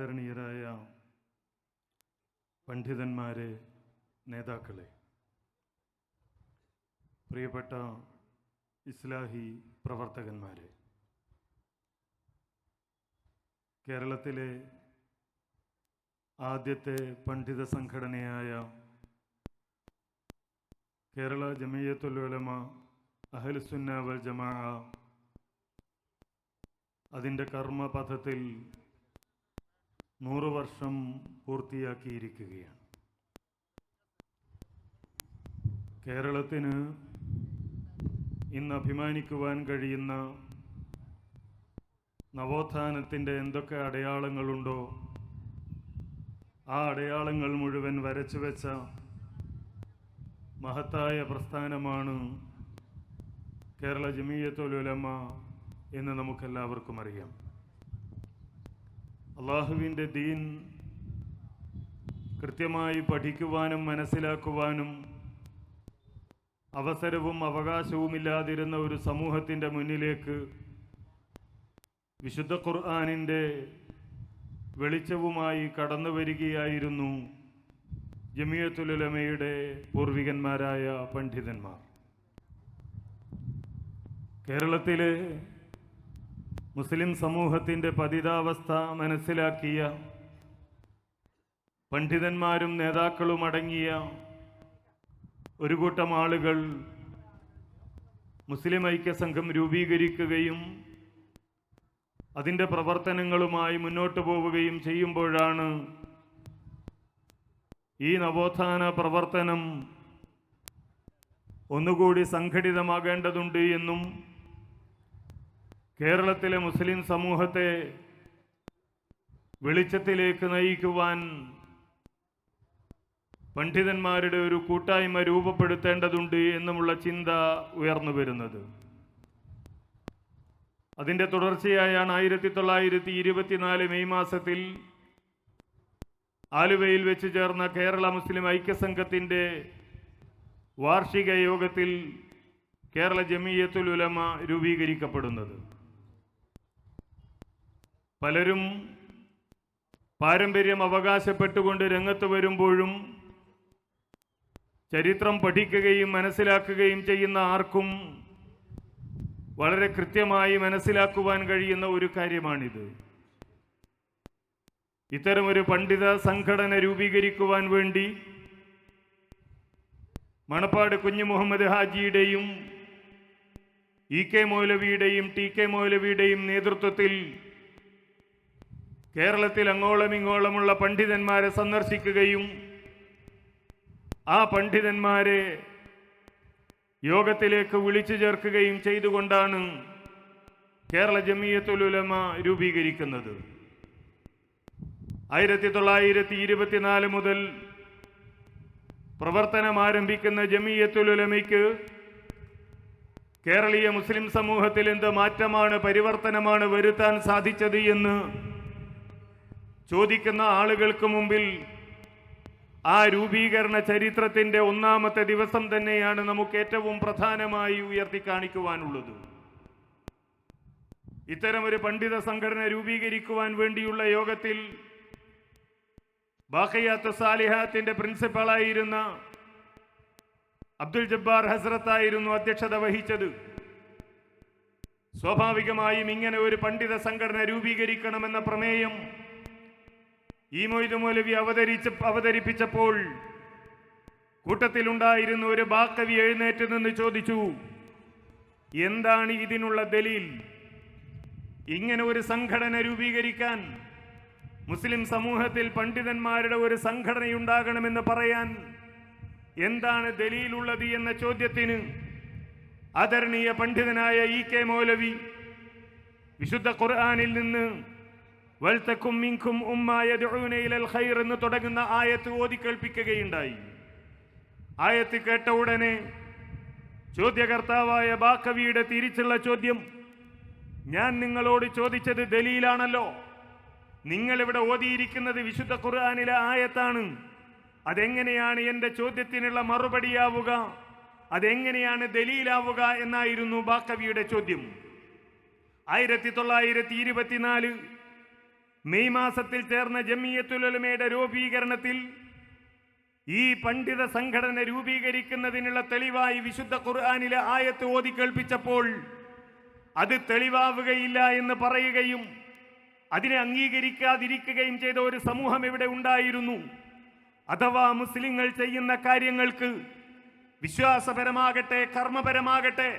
ആദരണീയരായ പണ്ഡിതന്മാരെ നേതാക്കളെ പ്രിയപ്പെട്ട ഇസ്ലാഹി പ്രവർത്തകന്മാരെ കേരളത്തിലെ ആദ്യത്തെ പണ്ഡിത സംഘടനയായ കേരള ജമീയത്തുൽ ഉലമ അഹ്ലുസുന്ന വൽ ജമാ അതിന്റെ കർമ്മപഥത്തിൽ നൂറ് വർഷം പൂർത്തിയാക്കിയിരിക്കുകയാണ്. കേരളത്തിന് ഇന്ന് അഭിമാനിക്കുവാൻ കഴിയുന്ന നവോത്ഥാനത്തിന്റെ എന്തൊക്കെ അടയാളങ്ങളുണ്ടോ ആ അടയാളങ്ങൾ മുഴുവൻ വരച്ചു വെച്ച മഹത്തായ പ്രസ്ഥാനമാണ് കേരള ജമീയത്തൊലുലമ്മ എന്ന് നമുക്കെല്ലാവർക്കും അറിയാം. അള്ളാഹുവിന്റെ ദീൻ കൃത്യമായി പഠിക്കുവാനും മനസ്സിലാക്കുവാനും അവസരവും അവകാശവുമില്ലാതിരുന്ന ഒരു സമൂഹത്തിന്റെ മുന്നിലേക്ക് വിശുദ്ധ ഖുർആാനിന്റെ വെളിച്ചവുമായി കടന്നു വരികയായിരുന്നു ജമിയത്തുലമയുടെ പൂർവികന്മാരായ പണ്ഡിതന്മാർ. കേരളത്തിലെ മുസ്ലിം സമൂഹത്തിന്റെ പതിതാവസ്ഥ മനസ്സിലാക്കിയ പണ്ഡിതന്മാരും നേതാക്കളും അടങ്ങിയ ഒരു കൂട്ടം ആളുകൾ മുസ്ലിം ഐക്യസംഘം രൂപീകരിക്കുകയും അതിന്റെ പ്രവർത്തനങ്ങളുമായി മുന്നോട്ട് പോവുകയും ചെയ്യുമ്പോഴാണ് ഈ നവോത്ഥാന പ്രവർത്തനം ഒന്നുകൂടി സംഘടിതമാകേണ്ടതുണ്ട് എന്നും കേരളത്തിലെ മുസ്ലിം സമൂഹത്തെ വെളിച്ചത്തിലേക്ക് നയിക്കുവാൻ പണ്ഡിതന്മാരുടെ ഒരു കൂട്ടായ്മ രൂപപ്പെടുത്തേണ്ടതുണ്ട് എന്നുമുള്ള ചിന്ത ഉയർന്നു വരുന്നത്. അതിന്റെ തുടർച്ചയായാണ് ആയിരത്തി തൊള്ളായിരത്തി ഇരുപത്തിനാല് മെയ് മാസത്തിൽ ആലുവയിൽ വെച്ച് ചേർന്ന കേരള മുസ്ലിം ഐക്യസംഘത്തിന്റെ വാർഷിക യോഗത്തിൽ കേരള ജമീയത്തുൽ ഉലമ രൂപീകരിക്കപ്പെടുന്നത്. പലരും പാരമ്പര്യം അവകാശപ്പെട്ടുകൊണ്ട് രംഗത്ത് വരുമ്പോഴും ചരിത്രം പഠിക്കുകയും മനസ്സിലാക്കുകയും ചെയ്യുന്ന ആർക്കും വളരെ കൃത്യമായി മനസ്സിലാക്കുവാൻ കഴിയുന്ന ഒരു കാര്യമാണിത്. ഇത്തരമൊരു പണ്ഡിത സംഘടന രൂപീകരിക്കുവാൻ വേണ്ടി മണപ്പാട് കുഞ്ഞു മുഹമ്മദ് ഹാജിയുടെയും ഇ കെ മൗലവിയുടെയും ടി കെ മൗലവിയുടെയും നേതൃത്വത്തിൽ കേരളത്തിൽ അങ്ങോളം ഇങ്ങോളമുള്ള പണ്ഡിതന്മാരെ സന്ദർശിക്കുകയും ആ പണ്ഡിതന്മാരെ യോഗത്തിലേക്ക് വിളിച്ചു ചേർക്കുകയും ചെയ്തുകൊണ്ടാണ് കേരള ജമീയത്തുലുലമ രൂപീകരിക്കുന്നത്. ആയിരത്തി തൊള്ളായിരത്തി ഇരുപത്തിനാല് മുതൽ പ്രവർത്തനം ആരംഭിക്കുന്ന ജമീയത്തുലുലമയ്ക്ക് കേരളീയ മുസ്ലിം സമൂഹത്തിൽ എന്ത് മാറ്റമാണ് പരിവർത്തനമാണ് വരുത്താൻ സാധിച്ചത് എന്ന് ചോദിക്കുന്ന ആളുകൾക്ക് മുമ്പിൽ ആ രൂപീകരണ ചരിത്രത്തിന്റെ ഒന്നാമത്തെ ദിവസം തന്നെയാണ് നമുക്ക് ഏറ്റവും പ്രധാനമായി ഉയർത്തി കാണിക്കുവാനുള്ളത് ഇത്തരമൊരു പണ്ഡിത സംഘടന രൂപീകരിക്കുവാൻ വേണ്ടിയുള്ള യോഗത്തിൽ ബാഖിയാത്ത് സാലിഹാത്തിന്റെ പ്രിൻസിപ്പളായിരുന്ന അബ്ദുൽ ജബ്ബാർ ഹസ്രത്തായിരുന്നു അധ്യക്ഷത വഹിച്ചത്. സ്വാഭാവികമായും ഇങ്ങനെ ഒരു പണ്ഡിത സംഘടന രൂപീകരിക്കണമെന്ന പ്രമേയം ഈ മൊയ്ത് മൗലവി അവതരിച്ച അവതരിപ്പിച്ചപ്പോൾ കൂട്ടത്തിലുണ്ടായിരുന്ന ഒരു ബാക്കവി എഴുന്നേറ്റ് നിന്ന് ചോദിച്ചു എന്താണ് ഇതിനുള്ള ദലീൽ? ഇങ്ങനെ ഒരു സംഘടന രൂപീകരിക്കാൻ മുസ്ലിം സമൂഹത്തിൽ പണ്ഡിതന്മാരുടെ ഒരു സംഘടനയുണ്ടാകണമെന്ന് പറയാൻ എന്താണ് ദലീലുള്ളത് എന്ന ചോദ്യത്തിന് ആദരണീയ പണ്ഡിതനായ ഇ കെ മൗലവി വിശുദ്ധ ഖുർആാനിൽ നിന്ന് വൽത്തക്കും മിങ്കും ഉമ്മായ ഇലൽ ഖൈർ എന്ന് തുടങ്ങുന്ന ആയത്ത് ഓതി കേൾപ്പിക്കുകയുണ്ടായി. ആയത്ത് കേട്ട ഉടനെ ചോദ്യകർത്താവായ ബാക്കവിയുടെ തിരിച്ചുള്ള ചോദ്യം ഞാൻ നിങ്ങളോട് ചോദിച്ചത് ദലീലാണല്ലോ. നിങ്ങളിവിടെ ഓതിയിരിക്കുന്നത് വിശുദ്ധ ഖുർആാനിലെ ആയത്താണ്. അതെങ്ങനെയാണ് എന്റെ ചോദ്യത്തിനുള്ള മറുപടിയാവുക? അതെങ്ങനെയാണ് ദലീലാവുക? എന്നായിരുന്നു ബാക്കവിയുടെ ചോദ്യം. ആയിരത്തി തൊള്ളായിരത്തി ഇരുപത്തിനാല് മെയ് മാസത്തിൽ ചേർന്ന ജമിയത്തുലമയുടെ രൂപീകരണത്തിൽ ഈ പണ്ഡിത സംഘടന രൂപീകരിക്കുന്നതിനുള്ള തെളിവായി വിശുദ്ധ ഖുർആാനിലെ ആയത്ത് ഓതി കേൾപ്പിച്ചപ്പോൾ അത് തെളിവാവുകയില്ല എന്ന് പറയുകയും അതിനെ അംഗീകരിക്കാതിരിക്കുകയും ചെയ്ത ഒരു സമൂഹം ഇവിടെ ഉണ്ടായിരുന്നു. അഥവാ മുസ്ലിങ്ങൾ ചെയ്യുന്ന കാര്യങ്ങൾക്ക് വിശ്വാസപരമാകട്ടെ കർമ്മപരമാകട്ടെ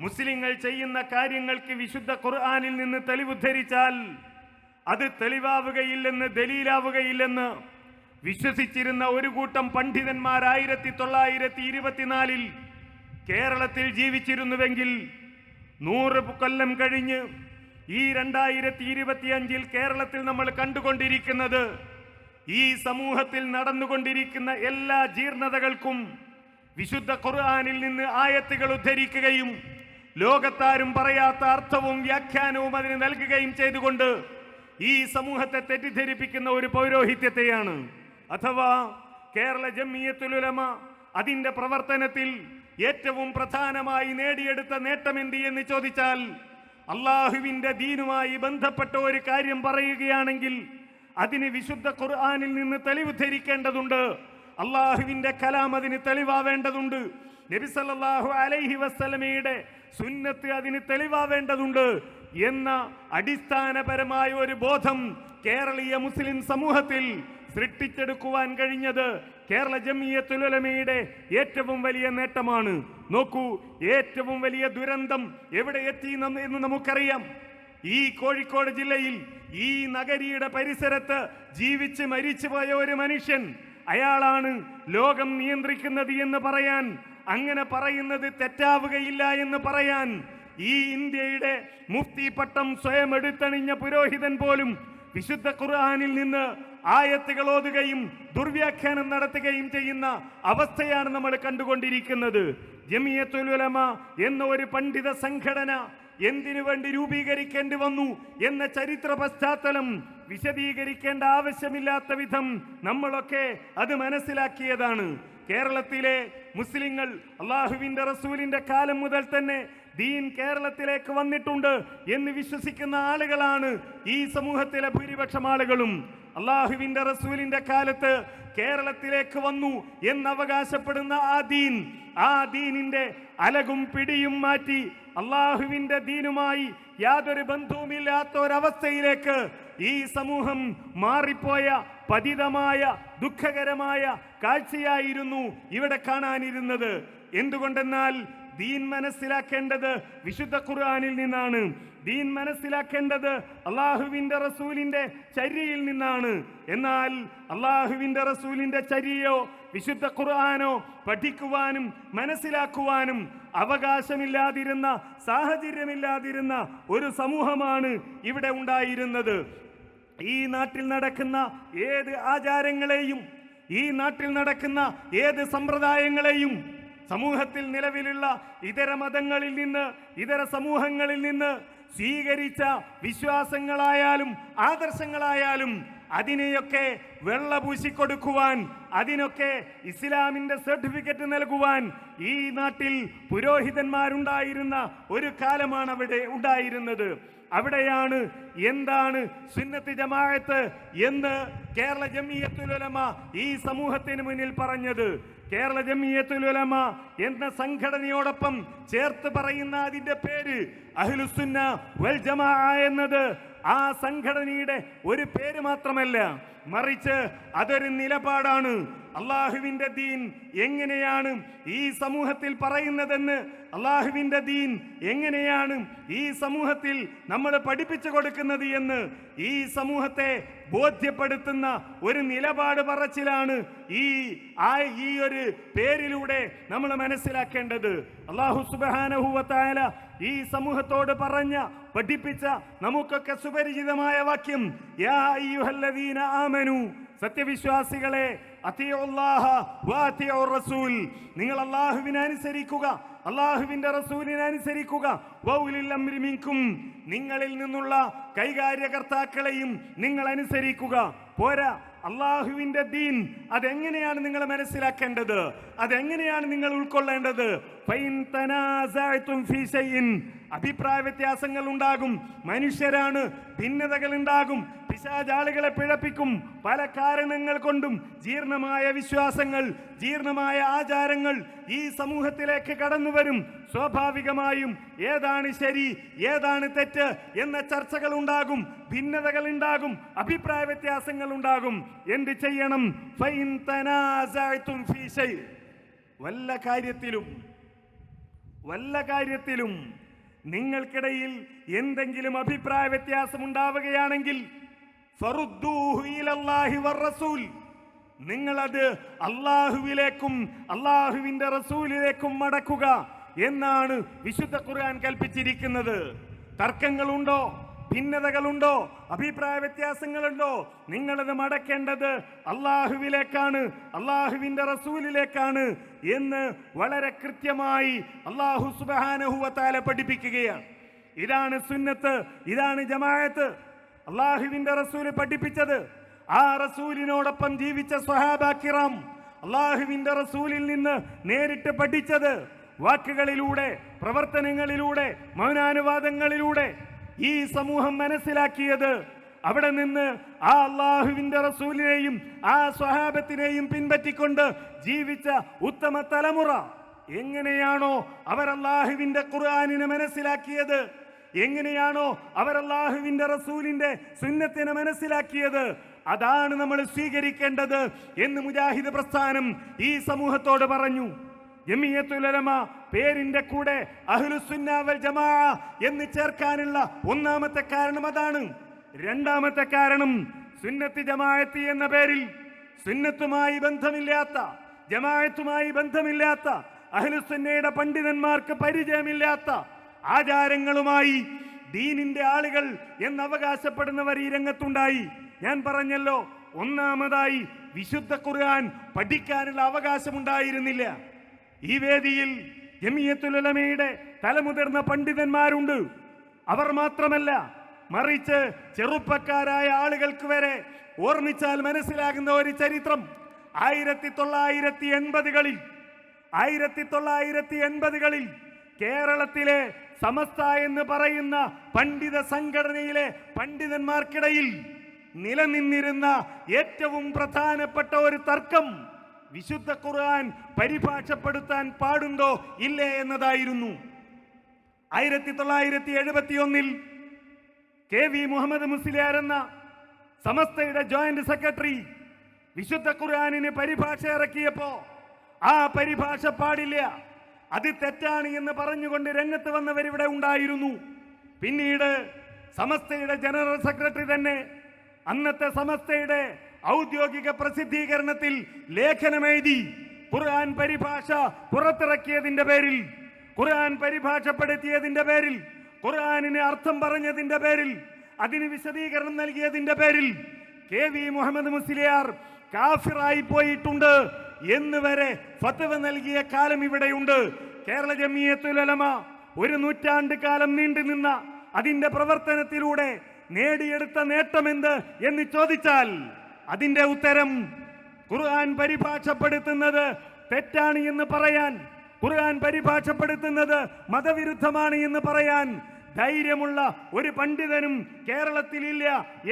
മുസ്ലിങ്ങൾ ചെയ്യുന്ന കാര്യങ്ങൾക്ക് വിശുദ്ധ ഖുർആാനിൽ നിന്ന് തെളിവുദ്ധരിച്ചാൽ അത് തെളിവാവുകയില്ലെന്ന് ദലീലാവുകയില്ലെന്ന് വിശ്വസിച്ചിരുന്ന ഒരു കൂട്ടം പണ്ഡിതന്മാർ ആയിരത്തി തൊള്ളായിരത്തി ഇരുപത്തിനാലിൽ കേരളത്തിൽ ജീവിച്ചിരുന്നുവെങ്കിൽ നൂറ് കൊല്ലം കഴിഞ്ഞ് ഈ രണ്ടായിരത്തി ഇരുപത്തിയഞ്ചിൽ കേരളത്തിൽ നമ്മൾ കണ്ടുകൊണ്ടിരിക്കുന്നത് ഈ സമൂഹത്തിൽ നടന്നുകൊണ്ടിരിക്കുന്ന എല്ലാ ജീർണതകൾക്കും വിശുദ്ധ ഖുർആാനിൽ നിന്ന് ആയത്തുകൾ ഉദ്ധരിക്കുകയും ലോകത്താരും പറയാത്ത അർത്ഥവും വ്യാഖ്യാനവും അതിന് നൽകുകയും ചെയ്തുകൊണ്ട് ഈ സമൂഹത്തെ തെറ്റിദ്ധരിപ്പിക്കുന്ന ഒരു പൗരോഹിത്യത്തെയാണ്. അഥവാ കേരള ജമ്മിയത്തുലുലമ അതിന്റെ പ്രവർത്തനത്തിൽ ഏറ്റവും പ്രധാനമായി നേടിയെടുത്ത നേട്ടമെന്തി എന്ന് ചോദിച്ചാൽ അള്ളാഹുവിന്റെ ദീനുമായി ബന്ധപ്പെട്ട ഒരു കാര്യം പറയുകയാണെങ്കിൽ അതിന് വിശുദ്ധ ഖുർആാനിൽ നിന്ന് തെളിവ് ധരിക്കേണ്ടതുണ്ട്. അള്ളാഹുവിന്റെ കലാം അതിന് തെളിവാവേണ്ടതുണ്ട്. നബി സല്ലല്ലാഹു അലൈഹി വസ്സലമയുടെ സുന്നത്ത് അതിന് തെളിവാവേണ്ടതുണ്ട്. എന്ന അടിസ്ഥാനപരമായ ഒരു ബോധം കേരളീയ മുസ്ലിം സമൂഹത്തിൽ സൃഷ്ടിച്ചെടുക്കുവാൻ കഴിഞ്ഞത് കേരള ജമിയത്തുലമയുടെ ഏറ്റവും വലിയ നേട്ടമാണ്. നോക്കൂ ഏറ്റവും വലിയ ദുരന്തം എവിടെ എത്തി എന്ന് നമുക്കറിയാം. ഈ കോഴിക്കോട് ജില്ലയിൽ ഈ നഗരിയുടെ പരിസരത്ത് ജീവിച്ച് മരിച്ചുപോയ ഒരു മനുഷ്യൻ അയാളാണ് ലോകം നിയന്ത്രിക്കുന്നത് എന്ന് പറയാൻ അങ്ങനെ പറയുന്നത് തെറ്റാവുകയില്ല എന്ന് പറയാൻ ഈ ഇന്ത്യയുടെ മുഫ്തി പട്ടം സ്വയം എടുത്തണിഞ്ഞ പുരോഹിതൻ പോലും വിശുദ്ധ ഖുർആാനിൽ നിന്ന് ആയത്തുകൾ ഓതുകയും ദുർവ്യാഖ്യാനം നടത്തുകയും ചെയ്യുന്ന അവസ്ഥയാണ് നമ്മൾ കണ്ടുകൊണ്ടിരിക്കുന്നത്. ജമിയത്തുലമ എന്ന ഒരു പണ്ഡിത സംഘടന എന്തിനു വേണ്ടി രൂപീകരിക്കേണ്ടി വന്നു എന്ന ചരിത്ര പശ്ചാത്തലം വിശദീകരിക്കേണ്ട ആവശ്യമില്ലാത്ത വിധം നമ്മളൊക്കെ അത് മനസ്സിലാക്കിയതാണ്. കേരളത്തിലെ മുസ്ലിങ്ങൾ അള്ളാഹുവിന്റെ റസൂലിന്റെ കാലം മുതൽ തന്നെ ദീൻ കേരളത്തിലേക്ക് വന്നിട്ടുണ്ട് എന്ന് വിശ്വസിക്കുന്ന ആളുകളാണ് ഈ സമൂഹത്തിലെ ഭൂരിപക്ഷം ആളുകളും. അള്ളാഹുവിന്റെ റസൂലിന്റെ കാലത്ത് കേരളത്തിലേക്ക് വന്നു എന്ന് അവകാശപ്പെടുന്ന ആ ദീൻ ആ ദീനിന്റെ അലകും പിടിയും മാറ്റി അള്ളാഹുവിന്റെ ദീനുമായി യാതൊരു ബന്ധവുമില്ലാത്ത ഒരവസ്ഥയിലേക്ക് ഈ സമൂഹം മാറിപ്പോയ പതിതമായ ദുഃഖകരമായ കാഴ്ചയായിരുന്നു ഇവിടെ കാണാനിരുന്നത്. എന്തുകൊണ്ടെന്നാൽ ദീൻ മനസ്സിലാക്കേണ്ടത് വിശുദ്ധ ഖുർആാനിൽ നിന്നാണ്. ദീൻ മനസ്സിലാക്കേണ്ടത് അള്ളാഹുവിന്റെ റസൂലിന്റെ ചര്യയിൽ നിന്നാണ്. എന്നാൽ അള്ളാഹുവിന്റെ റസൂലിന്റെ ചര്യയോ വിശുദ്ധ ഖുർആാനോ പഠിക്കുവാനും മനസ്സിലാക്കുവാനും അവകാശമില്ലാതിരുന്ന സാഹചര്യമില്ലാതിരുന്ന ഒരു സമൂഹമാണ് ഇവിടെ ഉണ്ടായിരുന്നത്. ഈ നാട്ടിൽ നടക്കുന്ന ഏത് ആചാരങ്ങളെയും ഈ നാട്ടിൽ നടക്കുന്ന ഏത് സമ്പ്രദായങ്ങളെയും സമൂഹത്തിൽ നിലവിലുള്ള ഇതര മതങ്ങളിൽ നിന്ന് ഇതര സമൂഹങ്ങളിൽ നിന്ന് സ്വീകരിച്ച വിശ്വാസങ്ങളായാലും ആദർശങ്ങളായാലും അതിനെയൊക്കെ വെള്ള പൂശിക്കൊടുക്കുവാൻ അതിനൊക്കെ ഇസ്ലാമിന്റെ സർട്ടിഫിക്കറ്റ് നൽകുവാൻ ഈ നാട്ടിൽ പുരോഹിതന്മാരുണ്ടായിരുന്ന ഒരു കാലമാണ് അവിടെ ഉണ്ടായിരുന്നത്. അവിടെയാണ് എന്താണ് സുന്നത്ത് ജമാഅത്ത് എന്ന് കേരള ജമിയത്തുലമ ഈ സമൂഹത്തിന് മുന്നിൽ പറഞ്ഞത്. കേരള ജമിയത്തുലമ എന്ന സംഘടനയോടൊപ്പം ചേർത്ത് പറയുന്ന അതിന്റെ പേര് അഹ്ലുസുന്ന വൽ ജമാ എന്നത് ആ സംഘടനയുടെ ഒരു പേര് മാത്രമല്ല മറിച്ച് അതൊരു നിലപാടാണ്. അള്ളാഹുവിന്റെ ദീൻ എങ്ങനെയാണ് ഈ സമൂഹത്തിൽ പറയുന്നതെന്ന് അള്ളാഹുവിന്റെ ദീൻ എങ്ങനെയാണ് ഈ സമൂഹത്തിൽ നമ്മൾ പഠിപ്പിച്ചു കൊടുക്കുന്നത് എന്ന് ഈ സമൂഹത്തെ ബോധ്യപ്പെടുത്തുന്ന ഒരു നിലപാട് പറച്ചിലാണ് ഈ ആ ഈ ഒരു പേരിലൂടെ നമ്മൾ മനസ്സിലാക്കേണ്ടത്. അള്ളാഹു സുബാനഹുവത്തായ ഈ സമൂഹത്തോട് പറഞ്ഞ പഠിപ്പിച്ച നമുക്കൊക്കെ സുപരിചിതമായ വാക്യം യാ സത്യവിശ്വാസികളെ നിങ്ങൾ അള്ളാഹുവിനെ അനുസരിക്കുക. അള്ളാഹുവിന്റെ റസൂലിനെ അനുസരിക്കുക. നിങ്ങളിൽ നിന്നുള്ള കൈകാര്യകർത്താക്കളെയും നിങ്ങൾ അനുസരിക്കുക. പോരാ അള്ളാഹുവിന്റെ ദീൻ അതെങ്ങനെയാണ് നിങ്ങൾ മനസ്സിലാക്കേണ്ടത്? അതെങ്ങനെയാണ് നിങ്ങൾ ഉൾക്കൊള്ളേണ്ടത്? അഭിപ്രായ വ്യത്യാസങ്ങൾ ഉണ്ടാകും. മനുഷ്യരാണ് ഭിന്നതകൾ ഉണ്ടാകും പിശാചാളുകളെ പിഴപ്പിക്കും. പല കാരണങ്ങൾ കൊണ്ടും ജീർണമായ വിശ്വാസങ്ങൾ ജീർണമായ ആചാരങ്ങൾ ഈ സമൂഹത്തിലേക്ക് കടന്നു വരും. സ്വാഭാവികമായും ഏതാണ് ശരി ഏതാണ് തെറ്റ് എന്ന ചർച്ചകൾ ഉണ്ടാകും. ഭിന്നതകൾ ഉണ്ടാകും. അഭിപ്രായ വ്യത്യാസങ്ങൾ ഉണ്ടാകും. എന്ത് ചെയ്യണം. വല്ല കാര്യത്തിലും വല്ല കാര്യത്തിലും നിങ്ങൾക്കിടയിൽ എന്തെങ്കിലും അഭിപ്രായ വ്യത്യാസം ഉണ്ടാവുകയാണെങ്കിൽ നിങ്ങളത് അള്ളാഹുവിലേക്കും അള്ളാഹുവിന്റെ റസൂലിലേക്കും മടക്കുക എന്നാണ് വിശുദ്ധ ഖുർആൻ കൽപ്പിച്ചിരിക്കുന്നത്. തർക്കങ്ങളുണ്ടോ? ഭിന്നതകളുണ്ടോ? അഭിപ്രായ വ്യത്യാസങ്ങളുണ്ടോ? നിങ്ങളത് മടക്കേണ്ടത് അള്ളാഹുവിലേക്കാണ് അള്ളാഹുവിന്റെ റസൂലിലേക്കാണ് എന്ന് വളരെ കൃത്യമായി അള്ളാഹു സുബാനഹുവത്താല പഠിപ്പിക്കുകയാണ്. ഇതാണ് സുന്നത്ത് ഇതാണ് ജമായത്ത് അള്ളാഹുവിന്റെ റസൂൽ പഠിപ്പിച്ചത്. ആ റസൂലിനോടൊപ്പം ജീവിച്ച സ്വഹാബാക്കിറാം അള്ളാഹുവിന്റെ റസൂലിൽ നിന്ന് നേരിട്ട് പഠിച്ചത്. വാക്കുകളിലൂടെ പ്രവർത്തനങ്ങളിലൂടെ മൗനാനുവാദങ്ങളിലൂടെ ഈ സമൂഹം മനസ്സിലാക്കിയത് അവിടെ നിന്ന് ആ അള്ളാഹുവിന്റെ റസൂലിനെയും ആ സ്വഹാബത്തിനെയും പിൻപറ്റിക്കൊണ്ട് ജീവിച്ച ഉത്തമ തലമുറ എങ്ങനെയാണോ അവർ അള്ളാഹുവിന്റെ ഖുർആാനിനെ മനസ്സിലാക്കിയത്? എങ്ങനെയാണോ അവർ അള്ളാഹുവിന്റെ റസൂലിന്റെ സുന്നത്തിനെ മനസ്സിലാക്കിയത്? അതാണ് നമ്മൾ സ്വീകരിക്കേണ്ടത് എന്ന് മുജാഹിദ് പ്രസ്ഥാനം ഈ സമൂഹത്തോട് പറഞ്ഞു. പേരിന്റെ കൂടെ അഹ്ലുസുന്നാവൽ ജമാ എന്ന് ചേർക്കാനുള്ള ഒന്നാമത്തെ കാരണം അതാണ്. രണ്ടാമത്തെ കാരണം സുന്നത്ത് ജമാഅത്ത് എന്ന പേരിൽ സുന്നത്തുമായി ബന്ധമില്ലാത്ത ജമാഅത്തുമായി ബന്ധമില്ലാത്ത അഹ്ലുസുന്നയുടെ പണ്ഡിതന്മാർക്ക് പരിചയമില്ലാത്ത ആചാരങ്ങളുമായി ദീനിന്റെ ആളുകൾ എന്ന് അവകാശപ്പെടുന്നവർ ഈ രംഗത്തുണ്ടായി. ഞാൻ പറഞ്ഞല്ലോ ഒന്നാമതായി വിശുദ്ധ ഖുർആൻ പഠിക്കാനുള്ള അവകാശമുണ്ടായിരുന്നില്ല. ഈ വേദിയിൽ ജമിയത്തുലമയുടെ തലമുതിർന്ന പണ്ഡിതന്മാരുണ്ട്. അവർ മാത്രമല്ല മറിച്ച് ചെറുപ്പക്കാരായ ആളുകൾക്ക് വരെ ഓർമ്മിച്ചാൽ മനസ്സിലാകുന്ന ഒരു ചരിത്രം. ആയിരത്തി തൊള്ളായിരത്തി എൺപതുകളിൽ ആയിരത്തി തൊള്ളായിരത്തി എൺപതുകളിൽ കേരളത്തിലെ സമസ്ത എന്ന് പറയുന്ന പണ്ഡിത സംഘടനയിലെ പണ്ഡിതന്മാർക്കിടയിൽ നിലനിന്നിരുന്ന ഏറ്റവും പ്രധാനപ്പെട്ട ഒരു തർക്കം വിശുദ്ധ ഖുർആൻ പരിഭാഷപ്പെടുത്താൻ പാടുണ്ടോ ഇല്ലേ എന്നതായിരുന്നു. ആയിരത്തി തൊള്ളായിരത്തി എഴുപത്തി ഒന്നിൽ കെ വി മുഹമ്മദ് മുസ്ലിയാർ എന്ന സമസ്തയുടെ ജോയിന്റ് സെക്രട്ടറി വിശുദ്ധ ഖുർആാനിന് പരിഭാഷ ഇറക്കിയപ്പോ ആ പരിഭാഷ പാടില്ല. അത് തെറ്റാണ് എന്ന് പറഞ്ഞുകൊണ്ട് രംഗത്ത് വന്നവർ ഇവിടെ ഉണ്ടായിരുന്നു. പിന്നീട് സമസ്തയുടെ ജനറൽ സെക്രട്ടറി തന്നെ അന്നത്തെ സമസ്തയുടെ ഔദ്യോഗിക പ്രസിദ്ധീകരണത്തിൽ ലേഖനമെഴുതി ഖുർആൻ പരിഭാഷ പുറത്തിറക്കിയതിന്റെ പേരിൽ ഖുർആൻ പരിഭാഷപ്പെടുത്തിയതിന്റെ പേരിൽ ഖുർആനിന് അർത്ഥം പറഞ്ഞതിന്റെ പേരിൽ അതിന് വിശദീകരണം നൽകിയതിന്റെ പേരിൽ കെ വി മുഹമ്മദ് മുസ്ലിയാർ കാഫിറായി പോയിട്ടുണ്ട്. എന്ന് വരെ ഫത്വ നൽകിയ കാലം ഇവിടെയുണ്ട്. കേരള ജമിയത്തുലമ ഒരു നൂറ്റാണ്ട് കാലം നീണ്ടു നിന്ന അതിന്റെ പ്രവർത്തനത്തിലൂടെ നേടിയെടുത്ത നേട്ടമെന്ത് എന്ന് ചോദിച്ചാൽ അതിന്റെ ഉത്തരം ഖുർആൻ പരിഭാഷപ്പെടുത്തുന്നത് തെറ്റാണ് എന്ന് പറയാൻ ഖുർആൻ പരിഭാഷപ്പെടുത്തുന്നത് മതവിരുദ്ധമാണ് എന്ന് പറയാൻ ധൈര്യമുള്ള ഒരു പണ്ഡിതനും കേരളത്തിലില്ല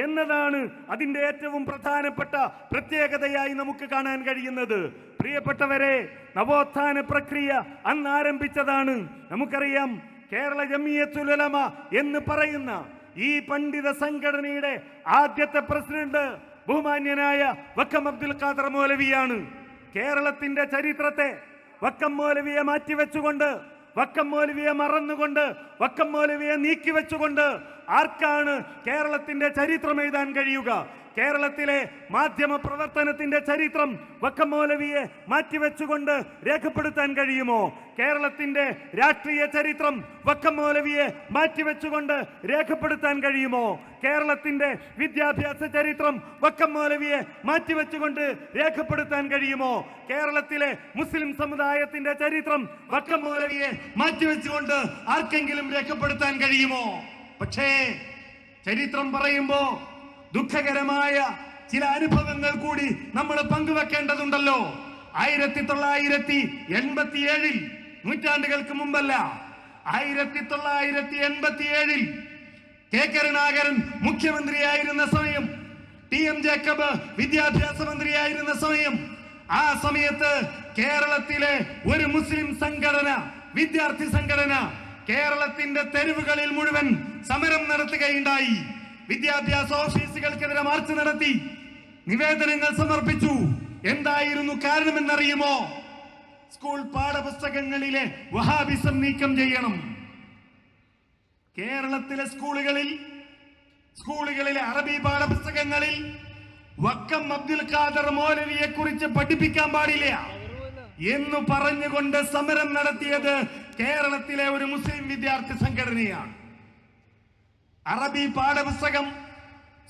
എന്നതാണ് അതിന്റെ ഏറ്റവും പ്രധാനപ്പെട്ട പ്രത്യേകതയായി നമുക്ക് കാണാൻ കഴിയുന്നത്. പ്രിയപ്പെട്ടവരെ നവോത്ഥാന പ്രക്രിയ അന്ന് ആരംഭിച്ചതാണ്. നമുക്കറിയാം കേരള ജമിയത്തുലമ എന്ന് പറയുന്ന ഈ പണ്ഡിത സംഘടനയുടെ ആദ്യത്തെ പ്രസിഡന്റ് ബഹുമാന്യനായ വക്കം അബ്ദുൽ ഖാദർ മൗലവിയാണ്. കേരളത്തിന്റെ ചരിത്രത്തെ വക്കം മൗലവിയെ മാറ്റിവെച്ചുകൊണ്ട് വക്കം മൗലവിയെ മറന്നുകൊണ്ട് വക്കം മൗലവിയെ നീക്കിവെച്ചുകൊണ്ട് ആർക്കാണ് കേരളത്തിന്റെ ചരിത്രം എഴുതാൻ കഴിയുക? കേരളത്തിലെ മാധ്യമ പ്രവർത്തനത്തിന്റെ ചരിത്രം വക്കം മൗലവിയെ മാറ്റിവെച്ചുകൊണ്ട് രേഖപ്പെടുത്താൻ കഴിയുമോ? കേരളത്തിന്റെ രാഷ്ട്രീയ ചരിത്രം വക്കം മൗലവിയെ മാറ്റിവെച്ചുകൊണ്ട് രേഖപ്പെടുത്താൻ കഴിയുമോ? കേരളത്തിന്റെ വിദ്യാഭ്യാസ ചരിത്രം വക്കം മൗലവിയെ മാറ്റിവെച്ചുകൊണ്ട് രേഖപ്പെടുത്താൻ കഴിയുമോ? കേരളത്തിലെ മുസ്ലിം സമുദായത്തിന്റെ ചരിത്രം വക്കം മൗലവിയെ മാറ്റിവെച്ചുകൊണ്ട് ആർക്കെങ്കിലും രേഖപ്പെടുത്താൻ കഴിയുമോ? പക്ഷേ ചരിത്രം പറയുമ്പോ ദുഃഖകരമായ ചില അനുഭവങ്ങൾ കൂടി നമ്മൾ പങ്കുവെക്കേണ്ടതുണ്ടല്ലോ. ആയിരത്തി തൊള്ളായിരത്തി എൺപത്തിയേഴിൽ നൂറ്റാണ്ടുകൾക്ക് മുമ്പല്ല. ആയിരത്തി തൊള്ളായിരത്തി എൺപത്തി ഏഴിൽ കെ കരുണാകരൻ മുഖ്യമന്ത്രിയായിരുന്ന സമയം ടി എം ജേക്കബ് വിദ്യാഭ്യാസ മന്ത്രിയായിരുന്ന സമയം ആ സമയത്ത് കേരളത്തിലെ ഒരു മുസ്ലിം സംഘടന വിദ്യാർത്ഥി സംഘടന കേരളത്തിന്റെ തെരുവുകളിൽ മുഴുവൻ സമരം നടത്തുകയുണ്ടായി. വിദ്യാഭ്യാസ ഓഫീസുകൾക്കെതിരെ മാർച്ച് നടത്തി. നിവേദനങ്ങൾ സമർപ്പിച്ചു. എന്തായിരുന്നു കാരണമെന്നറിയുമോ? സ്കൂൾ പാഠപുസ്തകങ്ങളിലെ വഹാബിസം നീക്കം ചെയ്യണം. കേരളത്തിലെ സ്കൂളുകളിൽ സ്കൂളുകളിലെ അറബി പാഠപുസ്തകങ്ങളിൽ വക്കം അബ്ദുൽ ഖാദർ മൗലവിയെ കുറിച്ച് പഠിപ്പിക്കാൻ പാടില്ല. എന്ന് പറഞ്ഞുകൊണ്ട് സമരം നടത്തിയത് കേരളത്തിലെ ഒരു മുസ്ലിം വിദ്യാർത്ഥി സംഘടനയാണ്. അറബി പാഠപുസ്തകം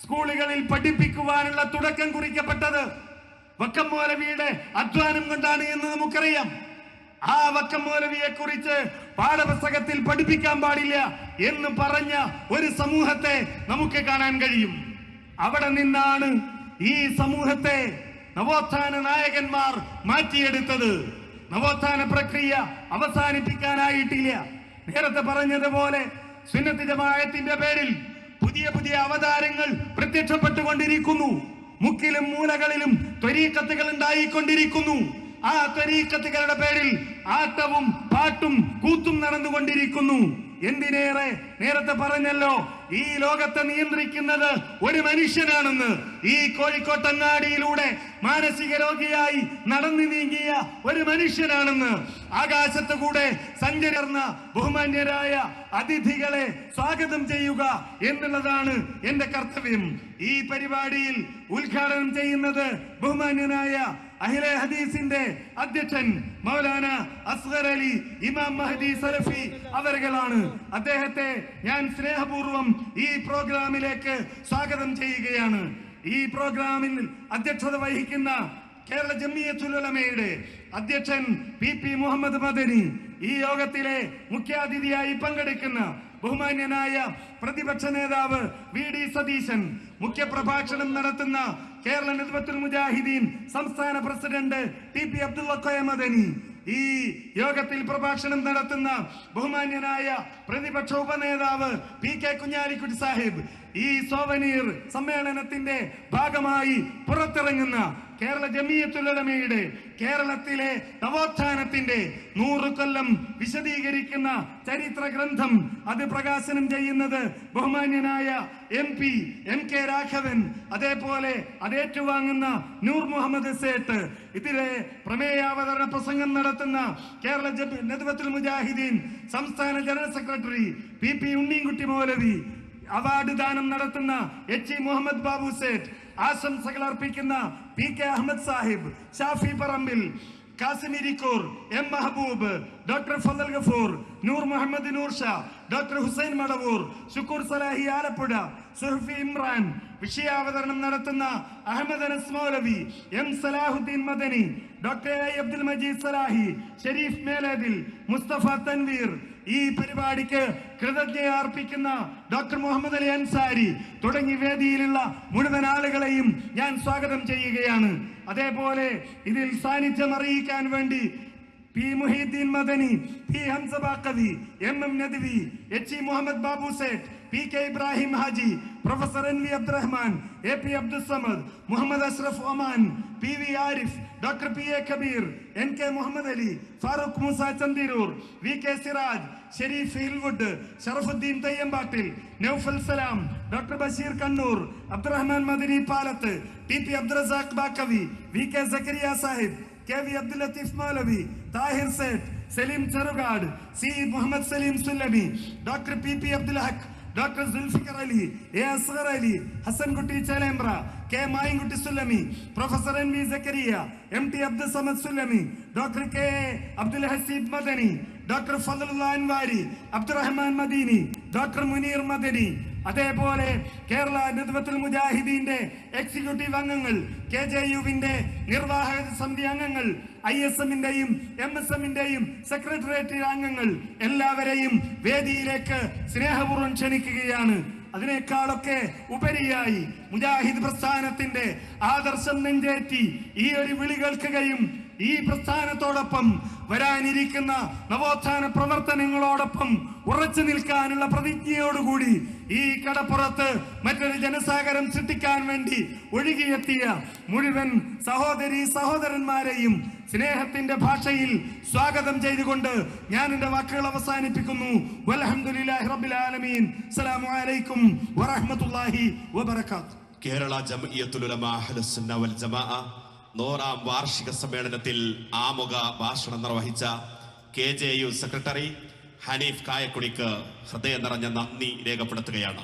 സ്കൂളുകളിൽ പഠിപ്പിക്കുവാനുള്ള തുടക്കം കുറിക്കപ്പെട്ടത് വക്കം മൗലവിയുടെ അധ്വാനം കൊണ്ടാണ് എന്ന് നമുക്കറിയാം. ആ വക്കം മൗലവിയെ കുറിച്ച് പാഠപുസ്തകത്തിൽ പഠിപ്പിക്കാൻ പാടില്ല എന്ന് പറഞ്ഞ ഒരു സമൂഹത്തെ നമുക്ക് കാണാൻ കഴിയും. അവിടെ നിന്നാണ് ഈ സമൂഹത്തെ നവോത്ഥാന നായകന്മാർ മാറ്റിയെടുത്തത്. നവോത്ഥാന പ്രക്രിയ അവസാനിപ്പിക്കാനായിട്ടില്ല. നേരത്തെ പറഞ്ഞതുപോലെ സുന്നത്ത് പേരിൽ പുതിയ പുതിയ അവതാരങ്ങൾ പ്രത്യക്ഷപ്പെട്ടുകൊണ്ടിരിക്കുന്നു. മുക്കിലും മൂലകളിലും ത്വരീക്കത്തുകൾ ഉണ്ടായിക്കൊണ്ടിരിക്കുന്നു. ആ ത്വരീക്കത്തുകളുടെ പേരിൽ ആട്ടവും പാട്ടും കൂത്തും നടന്നുകൊണ്ടിരിക്കുന്നു. എന്തിനേറെ നേരത്തെ പറഞ്ഞല്ലോ ഈ ലോകത്തെ നിയന്ത്രിക്കുന്നത് ഒരു മനുഷ്യനാണെന്ന്. ഈ കോഴിക്കോട്ടങ്ങാടിയിലൂടെ മാനസിക രോഗിയായി നടന്നു നീങ്ങിയ ഒരു മനുഷ്യനാണെന്ന്. ആകാശത്തു കൂടെ സഞ്ചരിർന്ന ബഹുമാന്യരായ അതിഥികളെ സ്വാഗതം ചെയ്യുക എന്നുള്ളതാണ് എന്റെ കർത്തവ്യം. ഈ പരിപാടിയിൽ ഉദ്ഘാടനം ചെയ്യുന്നത് ബഹുമാന്യനായ അഹിലെ ഹദീസിന്റെ അധ്യക്ഷൻ മൗലാന അസ്ഗർ അലി ഇമാം മഹദി സലഫി അവരുകളാണ്. അദ്ദേഹത്തെ ഞാൻ സ്നേഹപൂർവം ഈ പ്രോഗ്രാമിലേക്ക് സ്വാഗതം ചെയ്യുകയാണ്. ഈ പ്രോഗ്രാമിൽ അധ്യക്ഷത വഹിക്കുന്ന കേരള ജമ്മിയത്തുലമയുടെ അധ്യക്ഷൻ പി പി മുഹമ്മദ് മദനി ഈ യോഗത്തിലെ മുഖ്യാതിഥിയായി പങ്കെടുക്കുന്ന ബഹുമാന്യനായ പ്രതിപക്ഷ നേതാവ് വി ഡി സതീശൻ മുഖ്യപ്രഭാഷണം നടത്തുന്ന കേരള നേതൃത്വത്തിൽ മുജാഹിദീൻ സംസ്ഥാന president T P Abdulla Koya Madani. ഈ യോഗത്തിൽ പ്രഭാഷണം നടത്തുന്ന ബഹുമാന്യനായ പ്രതിപക്ഷ ഉപനേതാവ് പി കെ കുഞ്ഞാലിക്കുട്ടി സാഹിബ് ഈ സോവനീർ സമ്മേളനത്തിന്റെ ഭാഗമായി പുറത്തിറങ്ങുന്ന കേരള ജമീയത്തുലമയുടെ കേരളത്തിലെ നവോത്ഥാനത്തിന്റെ നൂറ് കൊല്ലം വിശദീകരിക്കുന്ന ചരിത്ര ഗ്രന്ഥം അത് പ്രകാശനം ചെയ്യുന്നത് ബഹുമാന്യനായ M P M K Raghavan അതേപോലെ അതേറ്റുവാങ്ങുന്ന നൂർ മുഹമ്മദ് സേട്ട് ഇതിലെ പ്രമേയാവതരണ പ്രസംഗം നടത്തുന്ന കേരള നദ്വത്തുൽ മുജാഹിദീൻ സംസ്ഥാന general secretary P P Unninkutty Moulavi award ദാനം നടത്തുന്ന എച്ച് മുഹമ്മദ് ബാബു സേറ്റ് ആശംസകൾ അർപ്പിക്കുന്ന P K Ahammed Sahib Shafi Parambil Kasim Irikkur M Mahaboob doctor Fazal Gafoor Noor Muhammad Noor Sha doctor Hussain Madavoor Shukoor Salahi Alappuzha Suhafi Imran വിഷയാവതരണം നടത്തുന്ന Ahammed Anas Moulavi M Salahuddin Madani doctor A Abdul Majeed Salahi Sherif Melethil Musthafa Thanveer ഈ പരിപാടിക്ക് കൃതജ്ഞ അർപ്പിക്കുന്ന doctor Muhammad Ali Ansari തുടങ്ങി വേദിയിലുള്ള മുഴുവൻ ആളുകളെയും ഞാൻ സ്വാഗതം ചെയ്യുകയാണ്. അതേപോലെ ഇതിൽ സാന്നിധ്യം അറിയിക്കാൻ വേണ്ടി P Muhiyuddeen Madani P Hamza Baqavi M M Nadvi H E Muhammad Babu Sait P K Ibrahim Haji professor N V Abdurahman A P Abdul Samad Muhammad Ashraf Oman P V Arif doctor P A Kabeer N K Muhammad Ali Farooq Moosa Chandiroor V K Siraj Sherif Hillwood Sharafudheen Thayyampattil Noufal Salam doctor Basheer Kannur Abdurahman Madani Palath T P Abdurazak Baqavi V K Zakariya Sahib K V Abdul Latheef Moulavi Thahir Sait Saleem Cherukad C Muhammad Saleem Sullabi doctor P P Abdul Haq doctor Zulfikar Ali A Asgar Ali Hasankutty Chelembra K Mayinkutty Sullami professor N V Zakariya M T Abdul Samad Sullami doctor K A Abdul Haseeb Madani doctor Fazlulla Anwari Abdurahman Madeeni doctor Muneer Madani. അതേപോലെ കേരള നേതൃത്വത്തിൽ മുജാഹിദീന്റെ executive അംഗങ്ങൾ K J യുവിന്റെ നിർവാഹക സമിതി അംഗങ്ങൾ I S എമ്മിന്റെയും M S എമ്മിന്റെയും സെക്രട്ടേറിയറ്റ് അംഗങ്ങൾ എല്ലാവരെയും വേദിയിലേക്ക് സ്നേഹപൂർവം ക്ഷണിക്കുകയാണ്. അതിനേക്കാളൊക്കെ ഉപരിയായി മുജാഹിദ് പ്രസ്ഥാനത്തിന്റെ ആദർശം നെഞ്ചേറ്റി ഈ ഒരു വിളി കേൾക്കുകയും ഈ പ്രസ്ഥാനത്തോടൊപ്പം വരാനിരിക്കുന്ന നവോത്ഥാന പ്രവർത്തനങ്ങളോടൊപ്പം ഉറച്ചു നിൽക്കാനുള്ള പ്രതിജ്ഞയോടുകൂടി ഈ കടപ്പുറത്ത് മറ്റൊരു ജനസാഗരം സൃഷ്ടിക്കാൻ വേണ്ടി ഒഴുകിയെത്തിയ മുഴുവൻ സഹോദരി സഹോദരന്മാരെയും സ്നേഹത്തിന്റെ ഭാഷയിൽ സ്വാഗതം ചെയ്തുകൊണ്ട് ഞാൻ എന്റെ വാക്കുകൾ അവസാനിപ്പിക്കുന്നു. റബ്ബിൽ ആലമീൻ. അസ്സലാമു അലൈക്കും വറഹ്മത്തുള്ളാഹി വബറകാത്ത് കേരള അഹ്ലുസുന്ന വൽ ജമാഅ നൂറാം വാർഷിക സമ്മേളനത്തിൽ ആമുഖ ഭാഷണം നിർവഹിച്ച K J U secretary Haneef കായക്കുടിക്ക് ഹൃദയം നിറഞ്ഞ നന്ദി രേഖപ്പെടുത്തുകയാണ്.